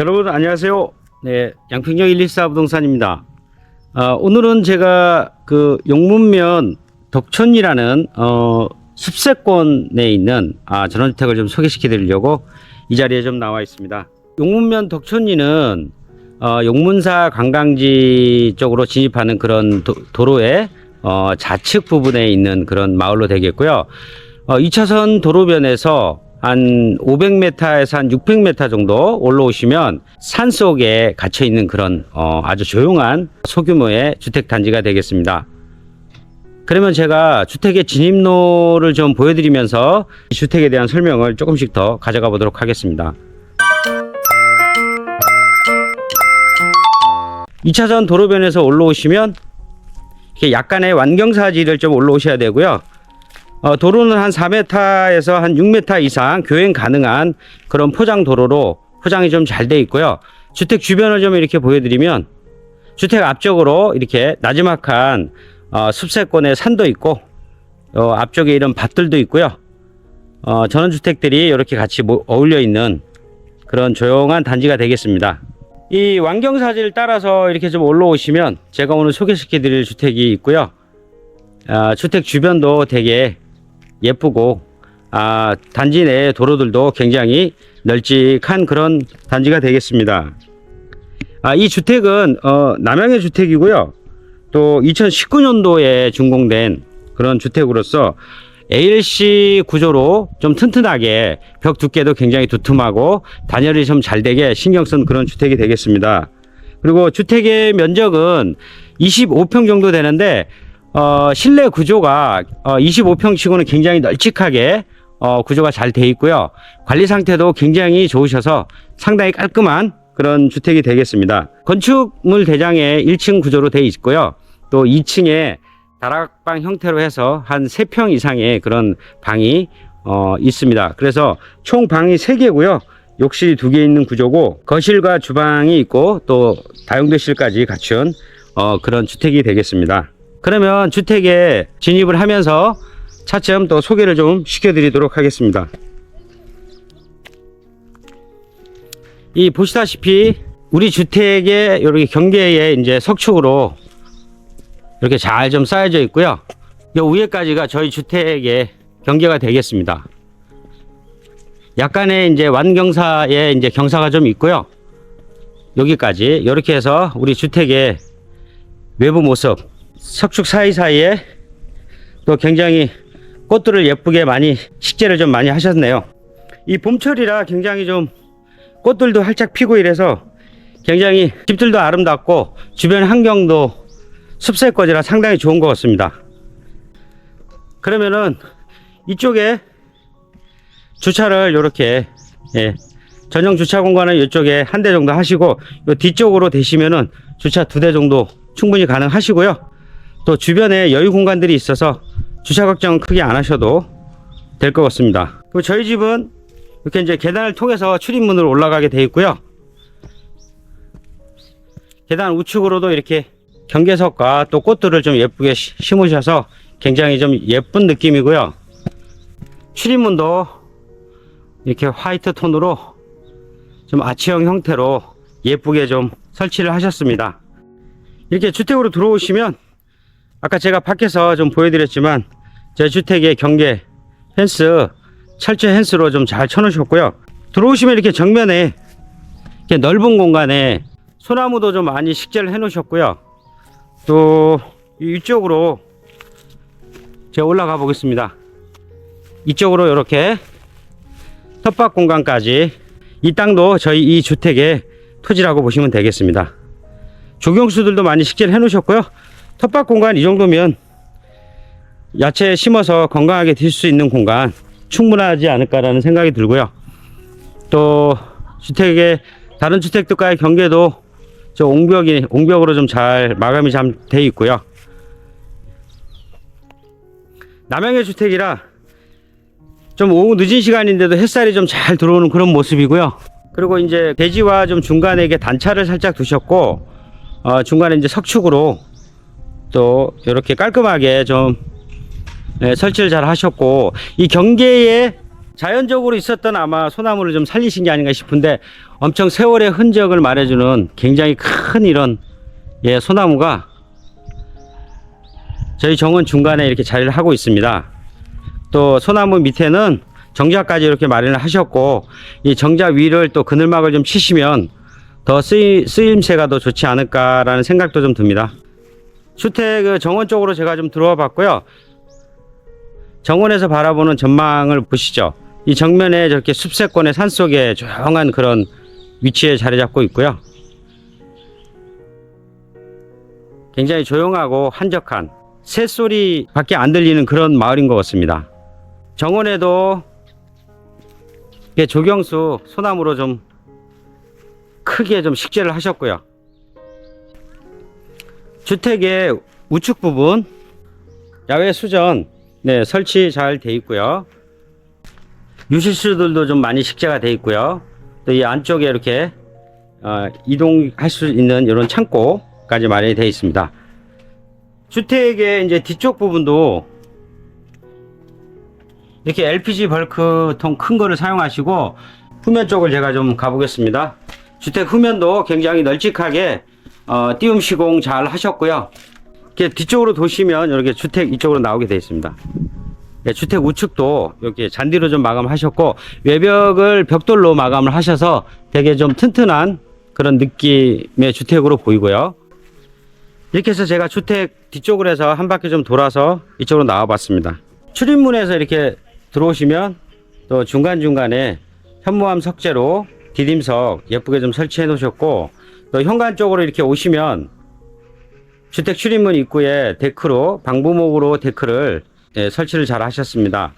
여러분 안녕하세요. 네, 양평역 114 부동산입니다. 아, 오늘은 제가 그 용문면 덕촌이라는 어, 숲세권에 있는 아, 전원주택을 좀 소개시켜 드리려고 이 자리에 좀 나와 있습니다. 용문면 덕촌리는 어, 용문사 관광지 쪽으로 진입하는 그런 도, 도로의 어, 좌측 부분에 있는 그런 마을로 되겠고요. 어, 2차선 도로변에서 한 500m에서 한 600m 정도 올라오시면 산 속에 갇혀 있는 그런 어, 아주 조용한 소규모의 주택 단지가 되겠습니다. 그러면 제가 주택의 진입로를 좀 보여드리면서 이 주택에 대한 설명을 조금씩 더 가져가 보도록 하겠습니다. 2차선 도로변에서 올라오시면 이렇게 약간의 완경사지를 좀 올라오셔야 되고요. 어, 도로는 한 4m에서 한 6m 이상 교행 가능한 그런 포장 도로로 포장이 좀 잘 돼 있고요. 주택 주변을 좀 이렇게 보여드리면 주택 앞쪽으로 이렇게 나지막한 어, 숲세권의 산도 있고 어, 앞쪽에 이런 밭들도 있고요. 어, 전원주택들이 이렇게 같이 모- 어울려 있는 그런 조용한 단지가 되겠습니다. 이 완경사지를 따라서 이렇게 좀 올라오시면 제가 오늘 소개시켜 드릴 주택이 있고요. 아, 주택 주변도 되게 예쁘고 아, 단지 내 도로들도 굉장히 널찍한 그런 단지가 되겠습니다. 아, 이 주택은 어, 남양의 주택이고요. 또 2019년도에 준공된 그런 주택으로서 ALC 구조로 좀 튼튼하게 벽 두께도 굉장히 두툼하고 단열이 좀 잘 되게 신경 쓴 그런 주택이 되겠습니다. 그리고 주택의 면적은 25평 정도 되는데 어, 실내 구조가 어, 25평 치고는 굉장히 널찍하게 어, 구조가 잘 돼 있고요. 관리 상태도 굉장히 좋으셔서 상당히 깔끔한 그런 주택이 되겠습니다. 건축물 대장에 1층 구조로 돼 있고요. 또 2층에 다락방 형태로 해서 한 3평 이상의 그런 방이 어, 있습니다. 그래서 총 방이 3개고요. 욕실이 2개 있는 구조고 거실과 주방이 있고 또 다용도실까지 갖춘 어, 그런 주택이 되겠습니다. 그러면 주택에 진입을 하면서 차츰 또 소개를 좀 시켜드리도록 하겠습니다. 이 보시다시피 우리 주택의 이렇게 경계에 이제 석축으로 이렇게 잘 좀 쌓여져 있고요. 요 위에까지가 저희 주택의 경계가 되겠습니다. 약간의 이제 완경사에 이제 경사가 좀 있고요. 여기까지 이렇게 해서 우리 주택의 외부 모습 석축 사이사이에 또 굉장히 꽃들을 예쁘게 많이 식재를 좀 많이 하셨네요. 이 봄철이라 굉장히 좀 꽃들도 활짝 피고 이래서 굉장히 집들도 아름답고 주변 환경도 숲세권이라 상당히 좋은 것 같습니다. 그러면은 이쪽에 주차를 이렇게 예, 전용 주차 공간은 이쪽에 한 대 정도 하시고 요 뒤쪽으로 되시면은 주차 두 대 정도 충분히 가능하시고요. 또 주변에 여유 공간들이 있어서 주차 걱정 크게 안 하셔도 될 것 같습니다. 그리고 저희 집은 이렇게 이제 계단을 통해서 출입문으로 올라가게 되어 있고요. 계단 우측으로도 이렇게 경계석과 또 꽃들을 좀 예쁘게 시- 심으셔서 굉장히 좀 예쁜 느낌이고요. 출입문도 이렇게 화이트 톤으로 좀 아치형 형태로 예쁘게 좀 설치를 하셨습니다. 이렇게 주택으로 들어오시면 아까 제가 밖에서 좀 보여드렸지만 제 주택의 경계 펜스 철제 펜스로 좀 잘 쳐놓으셨고요. 들어오시면 이렇게 정면에 이렇게 넓은 공간에 소나무도 좀 많이 식재를 해놓으셨고요. 또 이쪽으로 제가 올라가 보겠습니다. 이쪽으로 이렇게 텃밭 공간까지 이 땅도 저희 이 주택의 토지라고 보시면 되겠습니다. 조경수들도 많이 식재를 해놓으셨고요. 텃밭 공간 이 정도면 야채 심어서 건강하게 드실 수 있는 공간 충분하지 않을까라는 생각이 들고요. 또 주택의 다른 주택들과의 경계도 저 옹벽이 옹벽으로 좀 잘 마감이 잘 돼 있고요. 남양의 주택이라 좀 오후 늦은 시간인데도 햇살이 좀 잘 들어오는 그런 모습이고요. 그리고 이제 대지와 좀 중간에 이게 단차를 살짝 두셨고 어, 중간에 이제 석축으로 또 이렇게 깔끔하게 좀 네, 설치를 잘 하셨고 이 경계에 자연적으로 있었던 아마 소나무를 좀 살리신 게 아닌가 싶은데 엄청 세월의 흔적을 말해주는 굉장히 큰 이런 예 소나무가 저희 정원 중간에 이렇게 자리를 하고 있습니다. 또 소나무 밑에는 정자까지 이렇게 마련을 하셨고 이 정자 위를 또 그늘막을 좀 치시면 더 쓰임, 쓰임새가 더 좋지 않을까라는 생각도 좀 듭니다. 주택 그 정원 쪽으로 제가 좀 들어와 봤고요. 정원에서 바라보는 전망을 보시죠. 이 정면에 저렇게 숲세권의 산 속에 조용한 그런 위치에 자리 잡고 있고요. 굉장히 조용하고 한적한 새소리 밖에 안 들리는 그런 마을인 것 같습니다. 정원에도 조경수 소나무로 좀 크게 좀 식재를 하셨고요. 주택의 우측 부분 야외 수전 네, 설치 잘 돼 있고요. 유실수들도 좀 많이 식재가 돼 있고요. 또 이 안쪽에 이렇게 어, 이동할 수 있는 이런 창고까지 마련이 되어 있습니다. 주택의 이제 뒤쪽 부분도 이렇게 LPG 벌크통 큰 거를 사용하시고 후면 쪽을 제가 좀 가보겠습니다. 주택 후면도 굉장히 널찍하게 어, 띄움 시공 잘 하셨고요. 이렇게 뒤쪽으로 도시면 이렇게 주택 이쪽으로 나오게 되어 있습니다. 예, 주택 우측도 이렇게 잔디로 좀 마감하셨고 외벽을 벽돌로 마감을 하셔서 되게 좀 튼튼한 그런 느낌의 주택으로 보이고요. 이렇게 해서 제가 주택 뒤쪽으로 해서 한 바퀴 좀 돌아서 이쪽으로 나와 봤습니다. 출입문에서 이렇게 들어오시면 또 중간중간에 현무암 석재로 디딤석 예쁘게 좀 설치해 놓으셨고 또 현관 쪽으로 이렇게 오시면 주택 출입문 입구에 데크로 방부목으로 데크를 예, 설치를 잘 하셨습니다.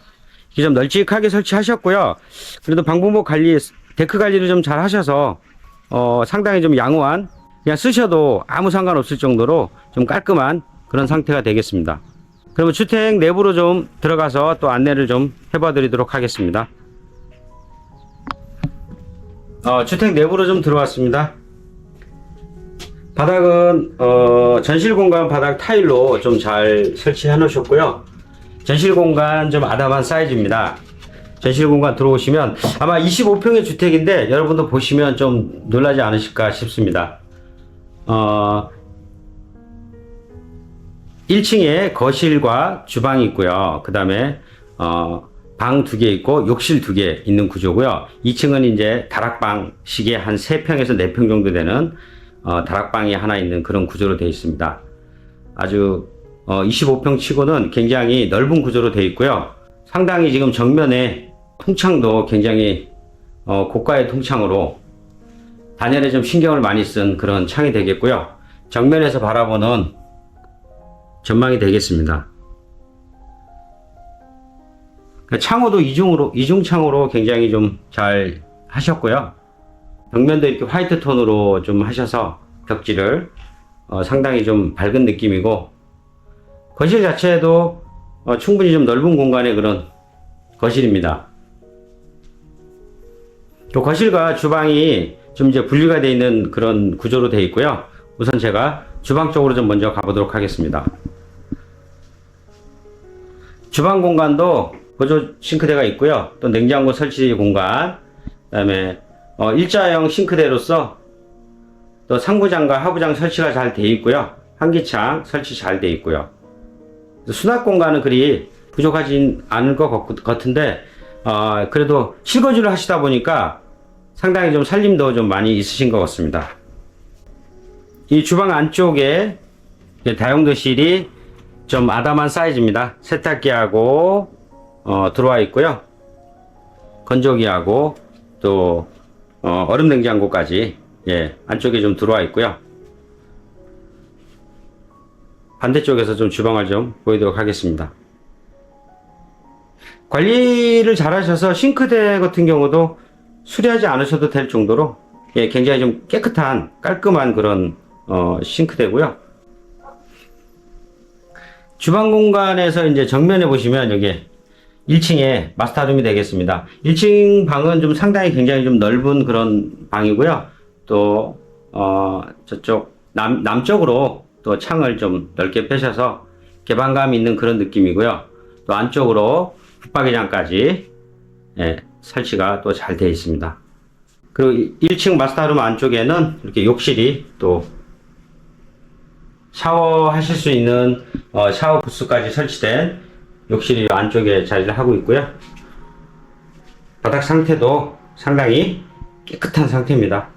좀 널찍하게 설치하셨고요. 그래도 방부목 관리 데크 관리를 좀 잘 하셔서 어, 상당히 좀 양호한 그냥 쓰셔도 아무 상관없을 정도로 좀 깔끔한 그런 상태가 되겠습니다. 그러면 주택 내부로 좀 들어가서 또 안내를 좀 해봐 드리도록 하겠습니다. 어, 주택 내부로 좀 들어왔습니다. 바닥은 어, 전실 공간 바닥 타일로 좀 잘 설치해 놓으셨고요. 전실 공간 좀 아담한 사이즈입니다. 전실 공간 들어오시면 아마 25평의 주택인데 여러분도 보시면 좀 놀라지 않으실까 싶습니다. 어, 1층에 거실과 주방이 있고요. 그 다음에 어, 방 두 개 있고 욕실 두 개 있는 구조고요. 2층은 이제 다락방식의 한 3평에서 4평 정도 되는 어, 다락방이 하나 있는 그런 구조로 되어 있습니다. 아주 어, 25평 치고는 굉장히 넓은 구조로 되어 있고요. 상당히 지금 정면에 통창도 굉장히 어, 고가의 통창으로 단열에 좀 신경을 많이 쓴 그런 창이 되겠고요. 정면에서 바라보는 전망이 되겠습니다. 그 창호도 이중으로 이중 창호로 굉장히 좀 잘 하셨고요. 벽면도 이렇게 화이트 톤으로 좀 하셔서 벽지를 어, 상당히 좀 밝은 느낌이고 거실 자체도 어, 충분히 좀 넓은 공간의 그런 거실입니다. 또 거실과 주방이 좀 이제 분리가 되어 있는 그런 구조로 되어 있고요. 우선 제가 주방 쪽으로 좀 먼저 가보도록 하겠습니다. 주방 공간도 보조 싱크대가 있고요. 또 냉장고 설치 공간, 그다음에 어, 일자형 싱크대로서 또 상부장과 하부장 설치가 잘 돼 있고요. 환기창 설치 잘 돼 있고요. 수납 공간은 그리 부족하진 않을 것 같- 같은데 어, 그래도 실거주를 하시다 보니까 상당히 좀 살림도 좀 많이 있으신 것 같습니다. 이 주방 안쪽에 다용도실이 좀 아담한 사이즈입니다. 세탁기하고 어, 들어와 있고요. 건조기하고 또 어, 얼음 냉장고까지 예, 안쪽에 좀 들어와 있고요. 반대쪽에서 좀 주방을 좀 보이도록 하겠습니다. 관리를 잘 하셔서 싱크대 같은 경우도 수리하지 않으셔도 될 정도로 예, 굉장히 좀 깨끗한 깔끔한 그런 어, 싱크대고요. 주방 공간에서 이제 정면에 보시면 여기 1층에 마스터룸이 되겠습니다. 1층 방은 좀 상당히 굉장히 좀 넓은 그런 방이고요. 또, 어, 저쪽 남, 남쪽으로 또 창을 좀 넓게 펴셔서 개방감 있는 그런 느낌이고요. 또 안쪽으로 붙박이장까지 예, 설치가 또 잘 되어 있습니다. 그리고 1층 마스터룸 안쪽에는 이렇게 욕실이 또 샤워하실 수 있는 어, 샤워 부스까지 설치된 욕실이 안쪽에 자리를 하고 있고요. 바닥 상태도 상당히 깨끗한 상태입니다.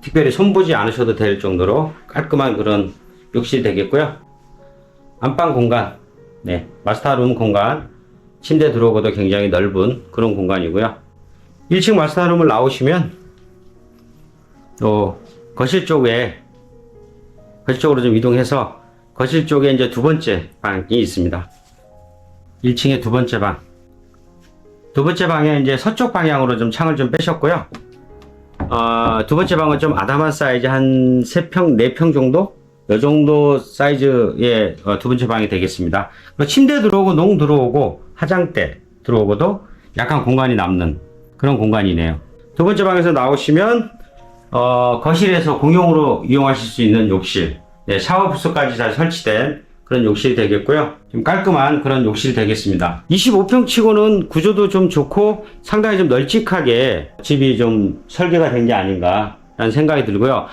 특별히 손보지 않으셔도 될 정도로 깔끔한 그런 욕실이 되겠고요. 안방 공간, 네, 마스터룸 공간, 침대 들어오고도 굉장히 넓은 그런 공간이고요. 1층 마스터룸을 나오시면 또 거실 쪽에 거실 쪽으로 좀 이동해서 거실 쪽에 이제 두 번째 방이 있습니다. 1층에 두 번째 방. 두 번째 방에 이제 서쪽 방향으로 좀 창을 좀 빼셨고요. 어, 두 번째 방은 좀 아담한 사이즈 한 3평, 4평 정도? 이 정도 사이즈의 어, 두 번째 방이 되겠습니다. 침대 들어오고 농 들어오고 화장대 들어오고도 약간 공간이 남는 그런 공간이네요. 두 번째 방에서 나오시면 어, 거실에서 공용으로 이용하실 수 있는 욕실, 네, 샤워 부스까지 잘 설치된 그런 욕실이 되겠고요. 좀 깔끔한 그런 욕실이 되겠습니다. 25평 치고는 구조도 좀 좋고 상당히 좀 널찍하게 집이 좀 설계가 된 게 아닌가 라는 생각이 들고요.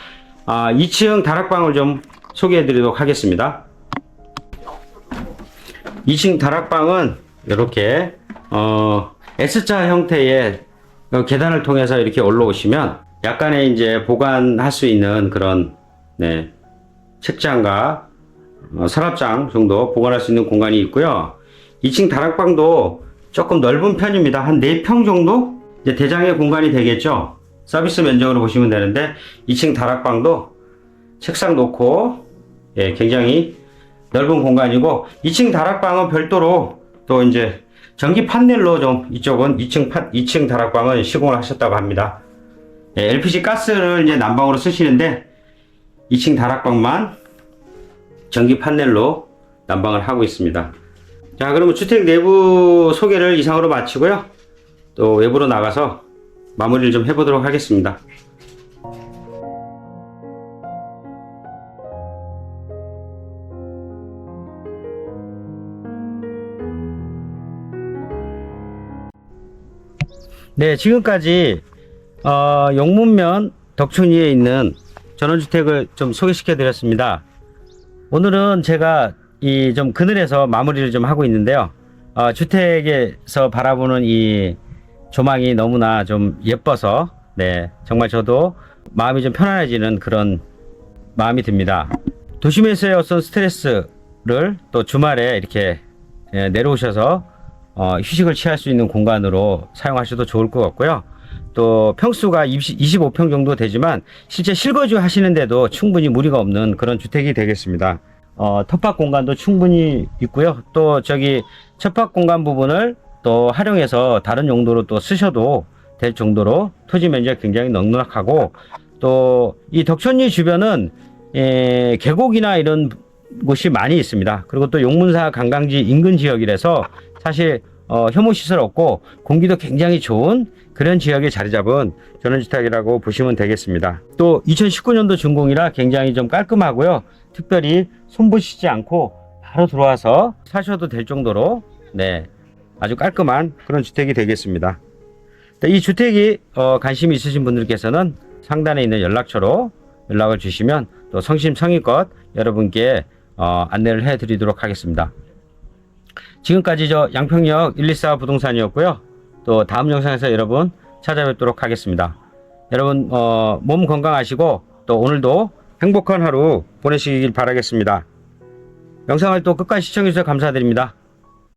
아, 2층 다락방을 좀 소개해 드리도록 하겠습니다. 2층 다락방은 이렇게 어, S자 형태의 어, 계단을 통해서 이렇게 올라오시면 약간의 이제 보관할 수 있는 그런 네, 책장과 어, 서랍장 정도 보관할 수 있는 공간이 있고요. 2층 다락방도 조금 넓은 편입니다. 한 4평 정도? 이제 대장의 공간이 되겠죠. 서비스 면적으로 보시면 되는데 2층 다락방도 책상 놓고 예, 굉장히 넓은 공간이고 2층 다락방은 별도로 또 이제 전기 판넬로 좀 이쪽은 2층 판 2층 다락방은 시공을 하셨다고 합니다. 예, LPG 가스를 이제 난방으로 쓰시는데 2층 다락방만 전기 판넬로 난방을 하고 있습니다. 자, 그러면 주택 내부 소개를 이상으로 마치고요. 또 외부로 나가서 마무리를 좀 해보도록 하겠습니다. 네, 지금까지 어, 용문면 덕천리에 있는 전원주택을 좀 소개시켜 드렸습니다. 오늘은 제가 이 좀 그늘에서 마무리를 좀 하고 있는데요. 어, 주택에서 바라보는 이 조망이 너무나 좀 예뻐서 네 정말 저도 마음이 좀 편안해지는 그런 마음이 듭니다. 도심에서의 어떤 스트레스를 또 주말에 이렇게 예, 내려오셔서 어, 휴식을 취할 수 있는 공간으로 사용하셔도 좋을 것 같고요. 또 평수가 20, 25평 정도 되지만 실제 실거주 하시는데도 충분히 무리가 없는 그런 주택이 되겠습니다. 어, 텃밭 공간도 충분히 있고요. 또 저기 첫밭 공간 부분을 또 활용해서 다른 용도로 또 쓰셔도 될 정도로 토지 면적이 굉장히 넉넉하고 또 이 덕천리 주변은 에, 계곡이나 이런 곳이 많이 있습니다. 그리고 또 용문사 관광지 인근 지역이라서 사실 어, 혐오 시설 없고 공기도 굉장히 좋은 그런 지역에 자리 잡은 전원주택이라고 보시면 되겠습니다. 또 2019년도 준공이라 굉장히 좀 깔끔하고요. 특별히 손보시지 않고 바로 들어와서 사셔도 될 정도로 네 아주 깔끔한 그런 주택이 되겠습니다. 네, 이 주택이 어, 관심이 있으신 분들께서는 상단에 있는 연락처로 연락을 주시면 또 성심성의껏 여러분께 어, 안내를 해드리도록 하겠습니다. 지금까지 저 양평역 124 부동산이었고요. 또 다음 영상에서 여러분 찾아뵙도록 하겠습니다. 여러분 어, 몸 건강하시고 또 오늘도 행복한 하루 보내시길 바라겠습니다. 영상을 또 끝까지 시청해주셔서 감사드립니다.